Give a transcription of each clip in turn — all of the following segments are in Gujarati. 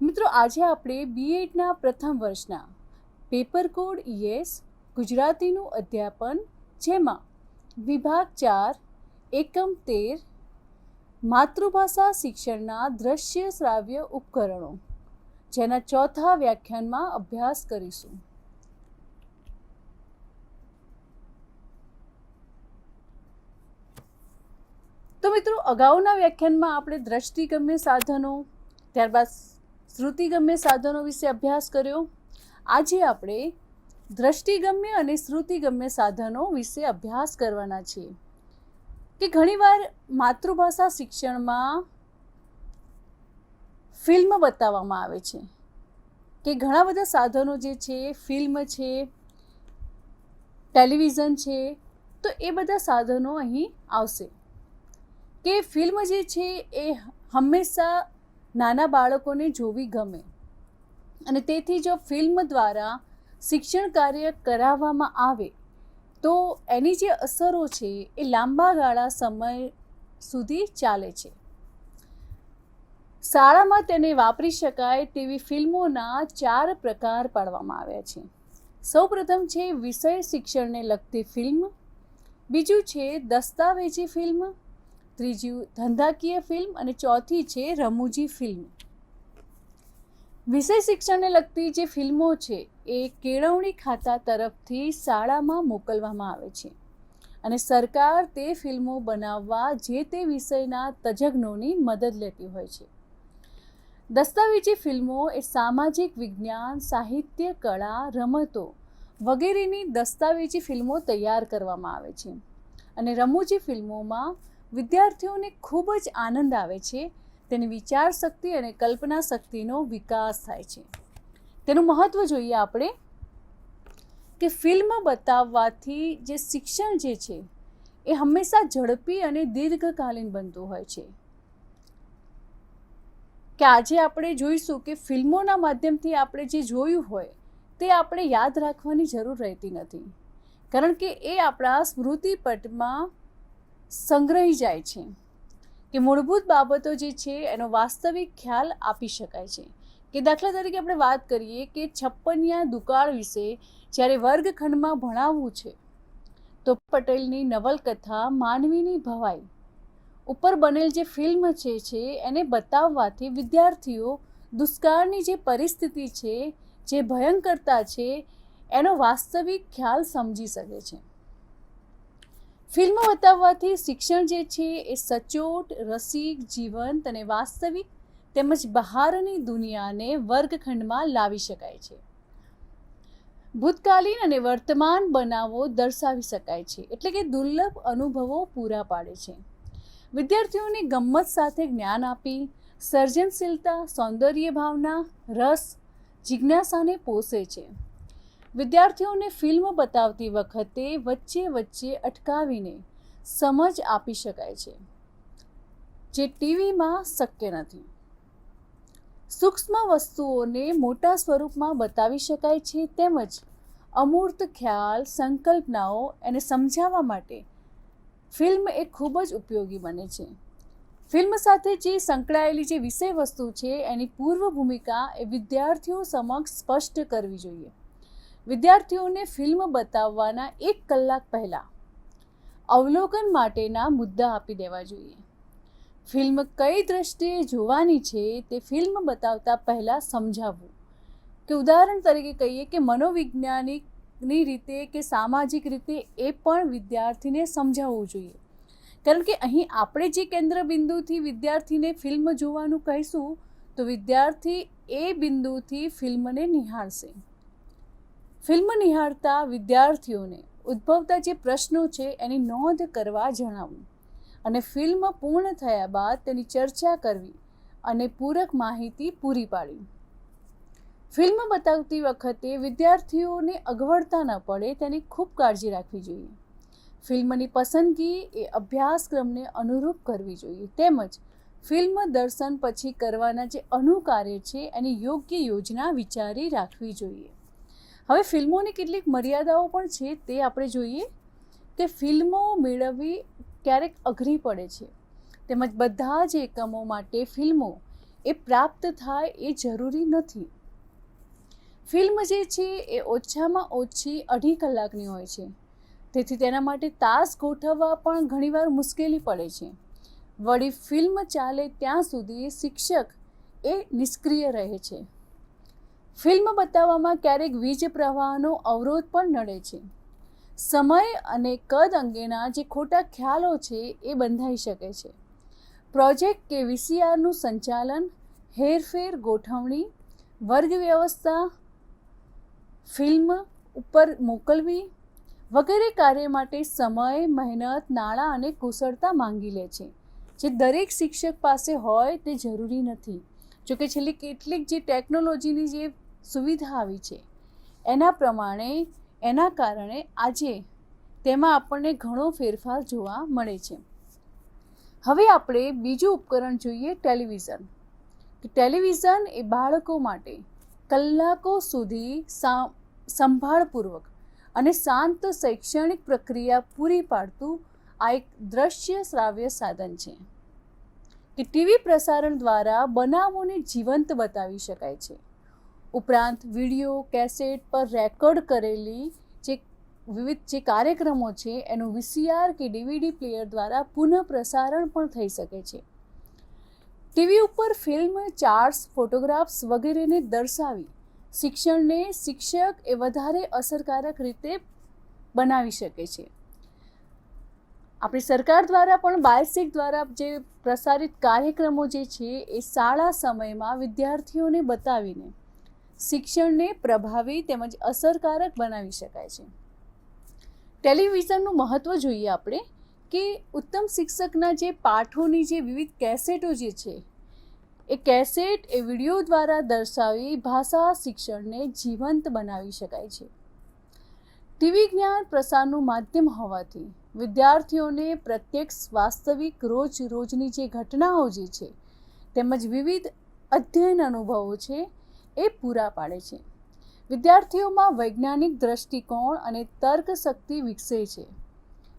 મિત્રો, આજે આપણે બીએડના પ્રથમ વર્ષના પેપર કોડ ઈએસ ગુજરાતીનું અધ્યાપન જેમાં વિભાગ ચાર, એકમ તેર, માતૃભાષા શિક્ષણના દ્રશ્ય શ્રાવ્ય ઉપકરણો, જેના ચોથા વ્યાખ્યાનમાં અભ્યાસ કરીશું. તો મિત્રો, અગાઉના વ્યાખ્યાનમાં આપણે દ્રષ્ટિગમ્ય સાધનો, ત્યારબાદ શ્રુતિગમ્ય સાધનો વિશે અભ્યાસ કર્યો. આજે આપણે દ્રષ્ટિગમ્ય અને શ્રુતિગમ્ય સાધનો વિશે અભ્યાસ કરવાના છીએ. કે ઘણીવાર માતૃભાષા શિક્ષણમાં ફિલ્મ બતાવવામાં આવે છે. કે ઘણા બધા સાધનો જે છે, ફિલ્મ છે, ટેલિવિઝન છે, તો એ બધા સાધનો અહીં આવશે. કે ફિલ્મ જે છે, એ હંમેશા નાના બાળકોને જોવી ગમે. અને તેથી જો ફિલ્મ દ્વારા શિક્ષણ કાર્ય કરાવવામાં આવે, તો એની જે અસરો છે એ લાંબા ગાળા સમય સુધી ચાલે છે. શાળામાં તેને વાપરી શકાય તેવી ફિલ્મોના ચાર પ્રકાર પાડવામાં આવ્યા છે. સૌપ્રથમ છે વિષય શિક્ષણને લગતી ફિલ્મ, બીજું છે દસ્તાવેજી ફિલ્મ ત્રીજું ધંધાકીય ફિલ્મ અને ચોથી છે રમૂજી ફિલ્મ. વિષય શિક્ષણને લગતી જે ફિલ્મો છે એ કેળવણી ખાતા તરફથી શાળામાં મોકલવામાં આવે છે અને સરકાર તે ફિલ્મો બનાવવા જે તે વિષયના તજજ્ઞોની મદદ લેતી હોય છે. દસ્તાવેજી ફિલ્મો એ સામાજિક વિજ્ઞાન, સાહિત્ય, કળા, રમતો વગેરેની દસ્તાવેજી ફિલ્મો તૈયાર કરવામાં આવે છે અને રમૂજી ફિલ્મોમાં વિદ્યાર્થીઓને ખૂબ જ આનંદ આવે છે. તેની વિચાર શક્તિ અને કલ્પના શક્તિનો વિકાસ થાય છે. તેનું મહત્ત્વ જોઈએ આપણે કે ફિલ્મ બતાવવાથી જે શિક્ષણ જે છે, એ હંમેશા ઝડપી અને દીર્ઘકાલીન બનતું હોય છે. કે આજે આપણે જોઈશું કે ફિલ્મોના માધ્યમથી આપણે જે જોયું હોય, તે આપણે યાદ રાખવાની જરૂર રહેતી નથી. કારણ કે એ આપણા સ્મૃતિપટમાં સંગ્રહી જાય છે. કે મૂળભૂત બાબતો જે છે, એનો વાસ્તવિક ખ્યાલ આપી શકાય છે. કે દાખલા તરીકે આપણે વાત કરીએ કે છપ્પનિયા દુકાળ વિશે જ્યારે વર્ગખંડમાં ભણાવવું છે, તો પટેલની નવલકથા માનવીની ભવાઈ ઉપર બનેલ જે ફિલ્મ છે છે, એને બતાવવાથી વિદ્યાર્થીઓ દુષ્કાળની જે પરિસ્થિતિ છે, જે ભયંકરતા છે, એનો વાસ્તવિક ખ્યાલ સમજી શકે છે. ફિલ્મ બતાવવાથી શિક્ષણ જે છે એ સચોટ, રસિક, જીવંત અને વાસ્તવિક તેમજ બહારની દુનિયાને વર્ગખંડમાં લાવી શકાય છે. ભૂતકાલીન અને વર્તમાન બનાવો દર્શાવી શકાય છે, એટલે કે દુર્લભ અનુભવો પૂરા પાડે છે. વિદ્યાર્થીઓને ગમ્મત સાથે જ્ઞાન આપી, સર્જનશીલતા, સૌંદર્ય ભાવના, રસ, જિજ્ઞાસાને પોષે છે. વિદ્યાર્થીઓને ફિલ્મ બતાવતી વખતે વચ્ચે વચ્ચે અટકાવીને સમજ આપી શકાય છે, જે ટીવીમાં શક્ય નથી. સૂક્ષ્મ વસ્તુઓને મોટા સ્વરૂપમાં બતાવી શકાય છે તેમજ અમૂર્ત ખ્યાલ, સંકલ્પનાઓ એને સમજાવવા માટે ફિલ્મ એ ખૂબ જ ઉપયોગી બને છે. ફિલ્મ સાથે જે સંકળાયેલી જે વિષય વસ્તુ છે એની પૂર્વ ભૂમિકા એ વિદ્યાર્થીઓ સમક્ષ સ્પષ્ટ કરવી જોઈએ. વિદ્યાર્થીઓને ફિલ્મ બતાવવાના એક કલાક પહેલાં અવલોકન માટેના મુદ્દા આપી દેવા જોઈએ. ફિલ્મ કઈ દ્રષ્ટિએ જોવાની છે તે ફિલ્મ બતાવતા પહેલાં સમજાવવું. કે ઉદાહરણ તરીકે કહીએ કે મનોવૈજ્ઞાનિકની રીતે કે સામાજિક રીતે એ પણ વિદ્યાર્થીને સમજાવવું જોઈએ. કારણ કે અહીં આપણે જે કેન્દ્ર બિંદુથી વિદ્યાર્થીને ફિલ્મ જોવાનું કહીશું, તો વિદ્યાર્થી એ બિંદુથી ફિલ્મને નિહાળશે. ફિલ્મ નિહાળતા વિદ્યાર્થીઓને ઉદ્ભવતા જે પ્રશ્નો છે એની નોંધ કરવા જણાવવું અને ફિલ્મ પૂર્ણ થયા બાદ તેની ચર્ચા કરવી અને પૂરક માહિતી પૂરી પાડવી. ફિલ્મ બતાવતી વખતે વિદ્યાર્થીઓને અગવડતા ન પડે તેની ખૂબ કાળજી રાખવી જોઈએ. ફિલ્મની પસંદગી એ અભ્યાસક્રમને અનુરૂપ કરવી જોઈએ. તેમજ ફિલ્મ દર્શન પછી કરવાના જે અનુકાર્ય છે એની યોગ્ય યોજના વિચારી રાખવી જોઈએ. હવે ફિલ્મોની કેટલીક મર્યાદાઓ પણ છે તે આપણે જોઈએ કે ફિલ્મો મેળવવી ક્યારેક અઘરી પડે છે. તેમજ બધા જ એકમો માટે ફિલ્મો એ પ્રાપ્ત થાય એ જરૂરી નથી. ફિલ્મ જે છે એ ઓછામાં ઓછી અઢી કલાકની હોય છે. તેથી તેના માટે તાસ ગોઠવવા પણ ઘણીવાર મુશ્કેલી પડે છે. વળી ફિલ્મ ચાલે ત્યાં સુધી શિક્ષક એ નિષ્ક્રિય રહે છે. ફિલ્મ બતાવવામાં ક્યારેક વીજ પ્રવાહનો અવરોધ પણ નડે છે. સમય અને કદ અંગેના જે ખોટા ખ્યાલો છે એ બંધાઈ શકે છે. પ્રોજેક્ટ કે વીસીઆરનું સંચાલન, હેરફેર, ગોઠવણી, વર્ગ વ્યવસ્થા, ફિલ્મ ઉપર મોકલવી વગેરે કાર્ય માટે સમય, મહેનત, નાણાં અને કુશળતા માંગી લે છે. જે દરેક શિક્ષક પાસે હોય તે જરૂરી નથી. જોકે છેલ્લી કેટલીક જે ટેકનોલોજીની જે સુવિધા આવી છે. એના પ્રમાણે, એના કારણે આજે તેમાં આપણને ઘણો ફેરફાર જોવા મળે છે. હવે આપણે બીજું ઉપકરણ જોઈએ, ટેલિવિઝન. ટેલિવિઝન એ બાળકો માટે કલાકો સુધી સંભાળપૂર્વક અને શાંત શૈક્ષણિક પ્રક્રિયા પૂરી પાડતું આ એક દ્રશ્ય શ્રાવ્ય સાધન છે. કે ટીવી પ્રસારણ દ્વારા બનાવોને જીવંત બતાવી શકાય છે. ઉપરાંત વીડિયો, કેસેટ પર રેકોર્ડ કરેલી જે વિવિધ જે કાર્યક્રમો છે, એનું વીસીઆર કે ડીવીડી પ્લેયર દ્વારા પુનઃપ્રસારણ પણ થઈ શકે છે. ટીવી ઉપર ફિલ્મ, ચાર્ટ્સ, ફોટોગ્રાફ્સ વગેરેને દર્શાવી શિક્ષણને શિક્ષક એ વધારે અસરકારક રીતે બનાવી શકે છે. આપણી સરકાર દ્વારા પણ, બાયસિક દ્વારા જે પ્રસારિત કાર્યક્રમો જે છે, એ શાળા સમયમાં વિદ્યાર્થીઓને બતાવીને શિક્ષણને પ્રભાવી તેમજ અસરકારક બનાવી શકાય છે. ટેલિવિઝનનું મહત્ત્વ જોઈએ આપણે કે ઉત્તમ શિક્ષકના જે પાઠોની જે વિવિધ કેસેટો જે છે, એ કેસેટ એ વીડિયો દ્વારા દર્શાવી ભાષા શિક્ષણને જીવંત બનાવી શકાય છે. ટીવી જ્ઞાન પ્રસારનું માધ્યમ હોવાથી વિદ્યાર્થીઓને પ્રત્યક્ષ વાસ્તવિક રોજ રોજની જે ઘટનાઓ જે છે તેમજ વિવિધ અધ્યયન અનુભવો છે એ પૂરા પાડે છે. વિદ્યાર્થીઓમાં વૈજ્ઞાનિક દ્રષ્ટિકોણ અને તર્ક શક્તિ વિકસે છે.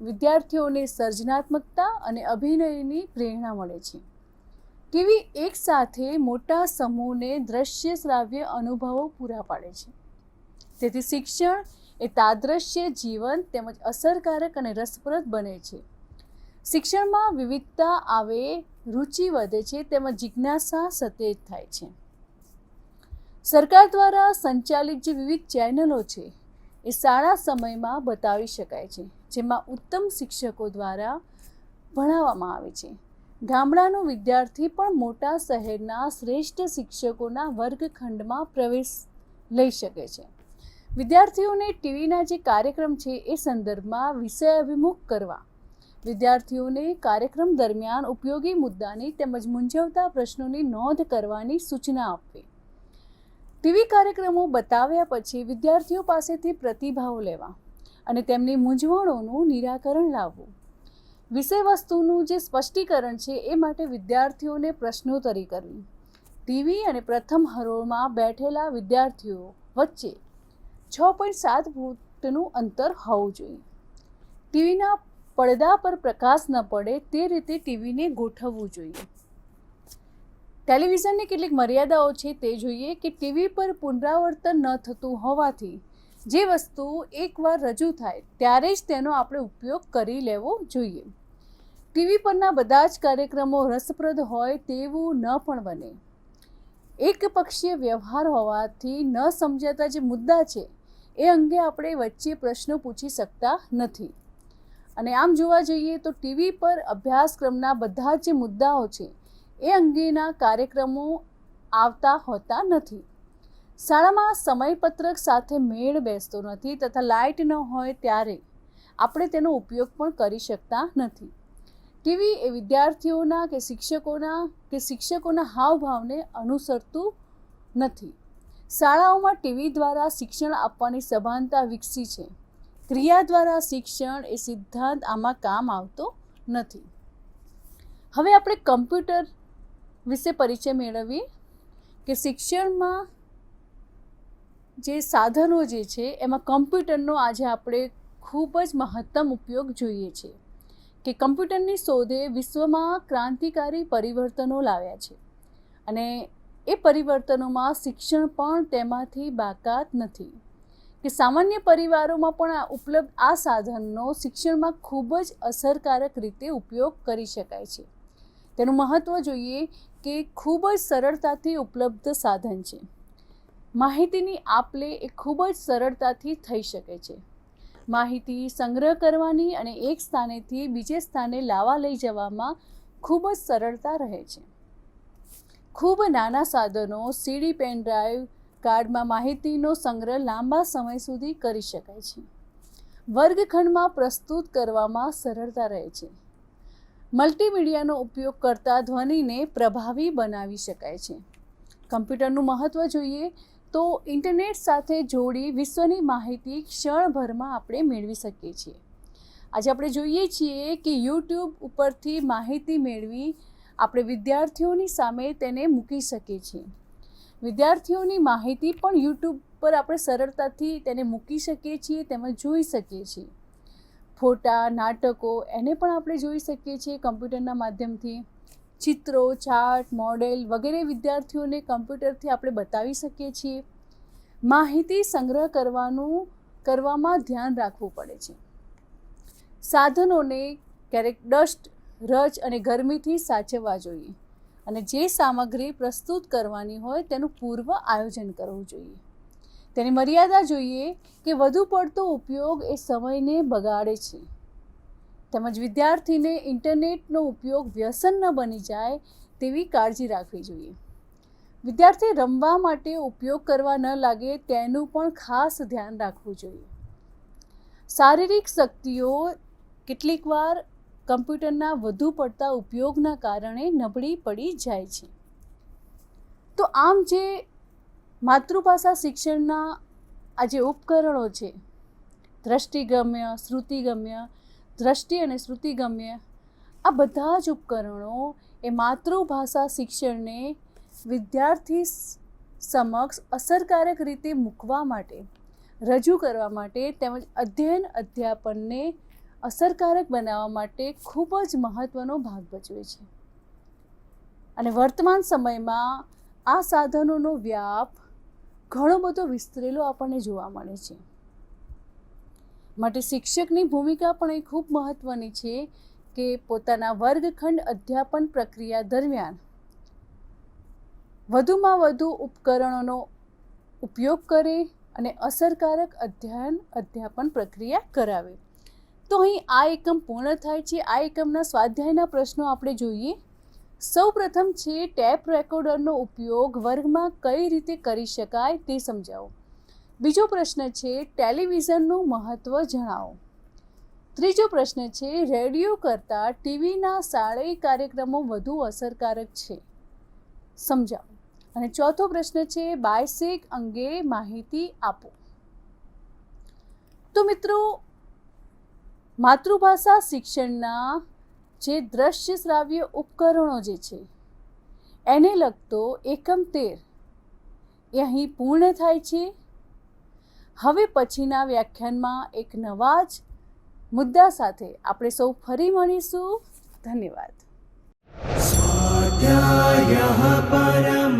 વિદ્યાર્થીઓને સર્જનાત્મકતા અને અભિનયની પ્રેરણા મળે છે. ટીવી એકસાથે મોટા સમૂહને દ્રશ્ય શ્રાવ્ય અનુભવો પૂરા પાડે છે. તેથી શિક્ષણ એ તાદ્રશ્ય જીવન તેમજ અસરકારક અને રસપ્રદ બને છે. શિક્ષણમાં વિવિધતા આવે, રુચિ વધે છે તેમજ જિજ્ઞાસા સતેજ થાય છે. સરકાર દ્વારા સંચાલિત જે વિવિધ ચેનલો છે, એ શાળા સમયમાં બતાવી શકાય છે, જેમાં ઉત્તમ શિક્ષકો દ્વારા ભણાવવામાં આવે છે. ગામડાનો વિદ્યાર્થી પણ મોટા શહેરના શ્રેષ્ઠ શિક્ષકોના વર્ગખંડમાં પ્રવેશ લઈ શકે છે. વિદ્યાર્થીઓને ટીવીના જે કાર્યક્રમ છે, એ સંદર્ભમાં વિષય અભિમુખ કરવા, વિદ્યાર્થીઓને કાર્યક્રમ દરમિયાન ઉપયોગી મુદ્દાની તેમજ મૂંઝવતા પ્રશ્નોની નોંધ કરવાની સૂચના આપવી. ટીવી કાર્યક્રમો બતાવ્યા પછી વિદ્યાર્થીઓ પાસેથી પ્રતિભાવ લેવા અને તેમની મૂંઝવણોનું નિરાકરણ લાવવું. વિષય વસ્તુનું જે સ્પષ્ટીકરણ છે એ માટે વિદ્યાર્થીઓને પ્રશ્નોત્તરી કરવી. ટીવી અને પ્રથમ હરોળમાં બેઠેલા વિદ્યાર્થીઓ વચ્ચે છ પોઈન્ટ સાત ફૂટનું અંતર હોવું જોઈએ. ટીવીના પડદા પર પ્રકાશ ન પડે તે રીતે ટીવીને ગોઠવવું જોઈએ. ટેલિવિઝનની કેટલીક મર્યાદાઓ છે તે જોઈએ કે ટીવી પર પુનરાવર્તન ન થતું હોવાથી જે વસ્તુ એકવાર રજૂ થાય, ત્યારે જ તેનો આપણે ઉપયોગ કરી લેવો જોઈએ. ટીવી પરના બધા જ કાર્યક્રમો રસપ્રદ હોય તેવું ન પણ બને. એક પક્ષીય વ્યવહાર હોવાથી ન સમજાતા જે મુદ્દા છે, એ અંગે આપણે વચ્ચે પ્રશ્નો પૂછી શકતા નથી. અને આમ જોવા જઈએ તો ટીવી પર અભ્યાસક્રમના બધા જે મુદ્દાઓ છે એ અંગેના કાર્યક્રમો આવતા હોતા નથી. શાળામાં સમયપત્રક સાથે મેળ બેસતો નથી તથા લાઇટ ન હોય ત્યારે આપણે તેનો ઉપયોગ પણ કરી શકતા નથી. ટીવી એ વિદ્યાર્થીઓના કે શિક્ષકોના કે શિક્ષકોના હાવભાવને અનુસરતું નથી. શાળાઓમાં ટીવી દ્વારા શિક્ષણ આપવાની સભાનતા વિકસી છે. ક્રિયા દ્વારા શિક્ષણ એ સિદ્ધાંત આમાં કામ આવતો નથી. હવે આપણે કમ્પ્યુટર વિશે પરિચય મેળવીએ કે શિક્ષણમાં જે સાધનો જે છે, એમાં કમ્પ્યુટરનો આજે આપણે ખૂબ જ મહત્તમ ઉપયોગ જોઈએ છે કે કમ્પ્યુટરની શોધે વિશ્વમાં ક્રાંતિકારી પરિવર્તનો લાવ્યા છે અને એ પરિવર્તનોમાં શિક્ષણ પણ તેમાંથી બાકાત નથી. કે સામાન્ય પરિવારોમાં પણ આ ઉપલબ્ધ આ સાધનનો શિક્ષણમાં ખૂબ જ અસરકારક રીતે ઉપયોગ કરી શકાય છે. તેનું મહત્ત્વ જોઈએ કે ખૂબ જ સરળતાથી ઉપલબ્ધ સાધન છે. માહિતીની આપલે એ ખૂબ જ સરળતાથી થઈ શકે છે. માહિતી સંગ્રહ કરવાની અને એક સ્થાનેથી બીજે સ્થાને લાવવા લઈ જવામાં ખૂબ જ સરળતા રહે છે. ખૂબ નાના સાધનો, સીડી પેન ડ્રાઈવ, કાર્ડમાં માહિતીનો સંગ્રહ લાંબા સમય સુધી કરી શકાય છે. વર્ગખંડમાં પ્રસ્તુત કરવામાં સરળતા રહે છે. મલ્ટીમીડિયાનો ઉપયોગ કરતા ધ્વનિને પ્રભાવી બનાવી શકાય છે. કમ્પ્યુટરનું મહત્ત્વ જોઈએ તો ઇન્ટરનેટ સાથે જોડી વિશ્વની માહિતી ક્ષણભરમાં આપણે મેળવી શકીએ છીએ. આજે આપણે જોઈએ છીએ કે યુટ્યુબ ઉપરથી માહિતી મેળવી આપણે વિદ્યાર્થીઓની સામે તેને મૂકી શકીએ છીએ. વિદ્યાર્થીઓની માહિતી પણ યુટ્યુબ પર આપણે સરળતાથી તેને મૂકી શકીએ છીએ, તેમજ જોઈ શકીએ છીએ. ફોટા, નાટકો, એને પણ આપણે જોઈ શકીએ છીએ કમ્પ્યુટરના માધ્યમથી. ચિત્રો, ચાર્ટ, મોડેલ વગેરે વિદ્યાર્થીઓને કમ્પ્યુટરથી આપણે બતાવી શકીએ છીએ. માહિતી સંગ્રહ કરવાનું, કરવામાં ધ્યાન રાખવું પડે છે. સાધનોને ક્યારેક ડસ્ટ રજ અને ગરમીથી સાચવવા જોઈએ અને જે સામગ્રી પ્રસ્તુત કરવાની હોય તેનું પૂર્વ આયોજન કરવું જોઈએ. તેની મર્યાદા જોઈએ કે વધુ પડતો ઉપયોગ એ સમયને બગાડે છે. તેમજ વિદ્યાર્થીને ઇન્ટરનેટનો ઉપયોગ વ્યસન ન બની જાય તેવી કાળજી રાખવી જોઈએ. વિદ્યાર્થી રમવા માટે ઉપયોગ કરવા ન લાગે તેનું પણ ખાસ ધ્યાન રાખવું જોઈએ. શારીરિક શક્તિઓ કેટલીકવાર કમ્પ્યુટરના વધુ પડતા ઉપયોગના કારણે નબળી પડી જાય છે. તો આમ જે માતૃભાષા શિક્ષણના આ જે ઉપકરણો છે. દ્રષ્ટિગમ્ય, શ્રુતિગમ્ય, દ્રષ્ટિ અને શ્રુતિગમ્ય, આ બધા જ ઉપકરણો એ માતૃભાષા શિક્ષણને વિદ્યાર્થી સમક્ષ અસરકારક રીતે મૂકવા માટે, રજૂ કરવા માટે તેમજ અધ્યયન અધ્યાપનને અસરકારક બનાવવા માટે ખૂબ જ મહત્ત્વનો ભાગ ભજવે છે. અને વર્તમાન સમયમાં આ સાધનોનો વ્યાપ ઘણો બધો વિસ્તરેલો આપણને જોવા મળે છે. માટે શિક્ષકની ભૂમિકા પણ એ ખૂબ મહત્ત્વની છે કે પોતાના વર્ગખંડ અધ્યાપન પ્રક્રિયા દરમિયાન વધુમાં વધુ ઉપકરણોનો ઉપયોગ કરે અને અસરકારક અધ્યયન અધ્યાપન પ્રક્રિયા કરાવે. તો અહીં આ એકમ પૂર્ણ થાય છે. આ એકમના સ્વાધ્યાયના પ્રશ્નો આપણે જોઈએ. સૌ પ્રથમ છે ટેપ રેકોર્ડરનો ઉપયોગ વર્ગમાં કઈ રીતે કરી શકાય તે સમજાવો. બીજો પ્રશ્ન છે ટેલિવિઝનનું મહત્ત્વ જણાવો. ત્રીજો પ્રશ્ન છે રેડિયો કરતાં ટીવીના શાળાઈ કાર્યક્રમો વધુ અસરકારક છે. સમજાવો. અને ચોથો પ્રશ્ન છે બાયસેક અંગે માહિતી આપો. તો મિત્રો, માતૃભાષા શિક્ષણના જે દ્રશ્ય શ્રાવ્ય ઉપકરણો જે છે, એને લગતો એકમ તેર. એ અહીં પૂર્ણ થાય છે. હવે પછીના વ્યાખ્યાનમાં એક નવા જ મુદ્દા સાથે આપણે સૌ ફરી મળીશું. ધન્યવાદ. સ્વાધ્યાય પરમં